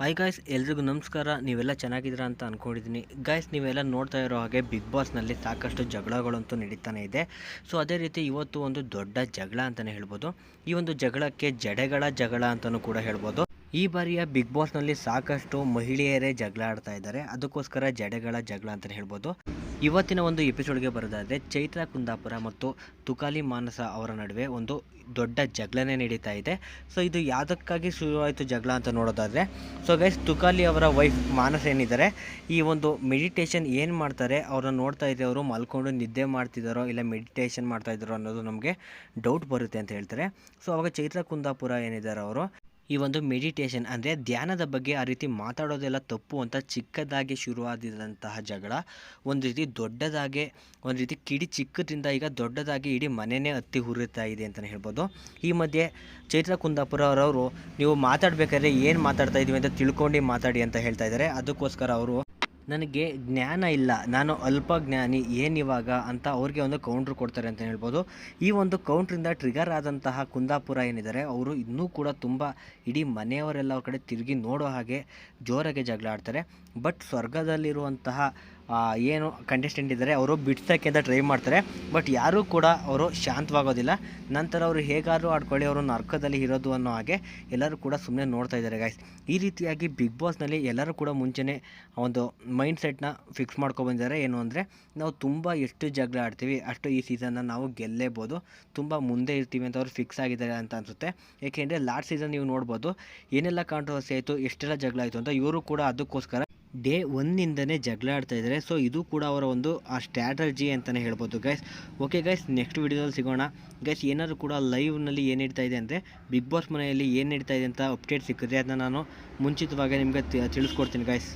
Hi guys ಎಲ್ರಿಗೂ ನಮಸ್ಕಾರ. ನೀವೆಲ್ಲ ಚೆನ್ನಾಗಿದ್ದೀರಾ ಅಂತ ಅಂದ್ಕೊಂಡಿದ್ದೀನಿ ಗಾಯ್ಸ್ ನೀವೆಲ್ಲ ನೋಡ್ತಾ ಇರೋ ಹಾಗೆ ಬಿಗ್ ಬಾಸ್ನಲ್ಲಿ ಸಾಕಷ್ಟು ಜಗಳಗಳಂತೂ ನಡೀತಾನೆ ಇದೆ. ಸೊ ಅದೇ ರೀತಿ ಇವತ್ತು ಒಂದು ದೊಡ್ಡ ಜಗಳ ಅಂತಲೇ ಹೇಳ್ಬೋದು. ಈ ಒಂದು ಜಗಳಕ್ಕೆ ಜಡೆಗಳ ಜಗಳ ಅಂತಲೂ ಕೂಡ ಹೇಳ್ಬೋದು. ಈ ಬಾರಿಯ ಬಿಗ್ ಬಾಸ್ನಲ್ಲಿ ಸಾಕಷ್ಟು ಮಹಿಳೆಯರೇ ಜಗಳ ಆಡ್ತಾ ಇದ್ದಾರೆ. ಅದಕ್ಕೋಸ್ಕರ ಜಡೆಗಳ ಜಗಳ ಅಂತಲೇ ಹೇಳ್ಬೋದು. ಇವತ್ತಿನ ಒಂದು ಎಪಿಸೋಡ್ಗೆ ಬರೋದಾದರೆ ಚೈತ್ರ ಕುಂದಾಪುರ ಮತ್ತು ತುಕಾಲಿ ಮಾನಸ ಅವರ ನಡುವೆ ಒಂದು ದೊಡ್ಡ ಜಗಳನೇ ನಡೀತಾ ಇದೆ. ಸೊ ಇದು ಯಾವುದಕ್ಕಾಗಿ ಶುರುವಾಯಿತು ಜಗಳ ಅಂತ ನೋಡೋದಾದರೆ ಸೊ ಗೈಸ್ ತುಕಾಲಿ ಅವರ ವೈಫ್ ಮಾನಸ ಏನಿದ್ದಾರೆ, ಈ ಒಂದು ಮೆಡಿಟೇಷನ್ ಏನು ಮಾಡ್ತಾರೆ, ಅವ್ರನ್ನ ನೋಡ್ತಾ ಇದ್ದೆ ಅವರು ಮಲ್ಕೊಂಡು ನಿದ್ದೆ ಮಾಡ್ತಿದ್ದಾರೋ ಇಲ್ಲ ಮೆಡಿಟೇಷನ್ ಮಾಡ್ತಾ ಇದ್ದಾರೋ ಅನ್ನೋದು ನಮಗೆ ಡೌಟ್ ಬರುತ್ತೆ ಅಂತ ಹೇಳ್ತಾರೆ. ಸೊ ಅವಾಗ ಚೈತ್ರ ಕುಂದಾಪುರ ಏನಿದ್ದಾರೆ ಅವರು? ಈ ಒಂದು ಮೆಡಿಟೇಷನ್ ಅಂದರೆ ಧ್ಯಾನದ ಬಗ್ಗೆ ಆ ರೀತಿ ಮಾತಾಡೋದೆಲ್ಲ ತಪ್ಪು ಅಂತ ಚಿಕ್ಕದಾಗಿ ಶುರುವಾದಂತಹ ಜಗಳ, ಒಂದು ರೀತಿ ದೊಡ್ಡದಾಗೆ, ಒಂದು ರೀತಿ ಕಿಡಿ ಚಿಕ್ಕದಿಂದ ಈಗ ದೊಡ್ಡದಾಗಿ ಇಡೀ ಮನೆಯೇ ಹತ್ತಿ ಹುರಿತಾ ಇದೆ ಅಂತಲೇ ಹೇಳ್ಬೋದು. ಈ ಮಧ್ಯೆ ಚೈತ್ರ ಕುಂದಾಪುರ ಅವರವರು ನೀವು ಮಾತಾಡಬೇಕಾದ್ರೆ ಏನು ಮಾತಾಡ್ತಾ ಇದ್ದೀವಿ ಅಂತ ತಿಳ್ಕೊಂಡು ಮಾತಾಡಿ ಅಂತ ಹೇಳ್ತಾ ಇದ್ದಾರೆ. ಅದಕ್ಕೋಸ್ಕರ ಅವರು ನನಗೆ ಜ್ಞಾನ ಇಲ್ಲ, ನಾನು ಅಲ್ಪ ಜ್ಞಾನಿ ಏನಿವಾಗ ಅಂತ ಅವ್ರಿಗೆ ಒಂದು ಕೌಂಟ್ರ್ ಕೊಡ್ತಾರೆ ಅಂತ ಹೇಳ್ಬೋದು. ಈ ಒಂದು ಕೌಂಟ್ರಿಂದ ಟ್ರಿಗರ್ ಆದಂತಹ ಕುಂದಾಪುರ ಏನಿದ್ದಾರೆ, ಅವರು ಇನ್ನೂ ಕೂಡ ತುಂಬ ಇಡೀ ಮನೆಯವರೆಲ್ಲ ಅವ್ರ ಕಡೆ ತಿರುಗಿ ನೋಡೋ ಹಾಗೆ ಜೋರಾಗಿ ಜಗಳ ಆಡ್ತಾರೆ. ಬಟ್ ಸ್ವರ್ಗದಲ್ಲಿರುವಂತಹ ಏನು ಕಂಟೆಸ್ಟೆಂಟ್ ಇದ್ದಾರೆ, ಅವರು ಬಿಡ್ಸೋಕ್ಕೆ ಅಂತ ಟ್ರೈ ಮಾಡ್ತಾರೆ. ಬಟ್ ಯಾರೂ ಕೂಡ ಅವರು ಶಾಂತವಾಗೋದಿಲ್ಲ. ನಂತರ ಅವರು ಹೇಗಾದರೂ ಆಡ್ಕೊಳ್ಳಿ, ಅವರು ನರ್ಕದಲ್ಲಿ ಇರೋದು ಅನ್ನೋ ಹಾಗೆ ಎಲ್ಲರೂ ಕೂಡ ಸುಮ್ಮನೆ ನೋಡ್ತಾ ಇದ್ದಾರೆ ಗಾಯ್ಸ್ ಈ ರೀತಿಯಾಗಿ ಬಿಗ್ ಬಾಸ್ನಲ್ಲಿ ಎಲ್ಲರೂ ಕೂಡ ಮುಂಚೆನೇ ಒಂದು ಮೈಂಡ್ ಸೆಟ್ನ ಫಿಕ್ಸ್ ಮಾಡ್ಕೊಬಂದಿದ್ದಾರೆ ಏನು ಅಂದರೆ, ನಾವು ತುಂಬ ಎಷ್ಟು ಜಗಳ ಆಡ್ತೀವಿ, ಅಷ್ಟು ಈ ಸೀಸನ್ನ ನಾವು ಗೆಲ್ಲೇಬೋದು. ತುಂಬ ಮುಂದೆ ಇರ್ತೀವಿ ಅಂತ ಅವ್ರು ಫಿಕ್ಸ್ ಆಗಿದ್ದಾರೆ ಅಂತ ಅನಿಸುತ್ತೆ. ಏಕೆಂದರೆ ಲಾಸ್ಟ್ ಸೀಸನ್ ನೀವು ನೋಡ್ಬೋದು, ಏನೆಲ್ಲ ಕಾಂಟ್ರವರ್ಸಿ ಆಯಿತು, ಎಷ್ಟೆಲ್ಲ ಜಗಳ ಆಯಿತು ಅಂತ ಇವರು ಕೂಡ ಅದಕ್ಕೋಸ್ಕರ ಡೇ ಒನ್ನಿಂದನೇ ಜಗಳ ಆಡ್ತಾ ಇದ್ದಾರೆ. ಸೊ ಇದು ಕೂಡ ಅವರ ಒಂದು, ಆ ಸ್ಟ್ರಾಟಜಿ ಅಂತಲೇ ಹೇಳ್ಬೋದು ಗೈಸ್ ಓಕೆ ಗೈಸ್ ನೆಕ್ಸ್ಟ್ ವಿಡಿಯೋದಲ್ಲಿ ಸಿಗೋಣ. ಗೈಸ್ ಏನಾದರೂ ಕೂಡ ಲೈವ್ನಲ್ಲಿ ಏನು ನಡೀತಾ ಇದೆ ಅಂದರೆ ಬಿಗ್ ಬಾಸ್ ಮನೆಯಲ್ಲಿ ಏನು ನಡೀತಾ ಇದೆ ಅಂತ ಅಪ್ಡೇಟ್ ಸಿಕ್ಕಿದೆ ಅದನ್ನ ನಾನು ಮುಂಚಿತವಾಗಿ ನಿಮಗೆ ತಿಳಿಸ್ಕೊಡ್ತೀನಿ ಗೈಸ್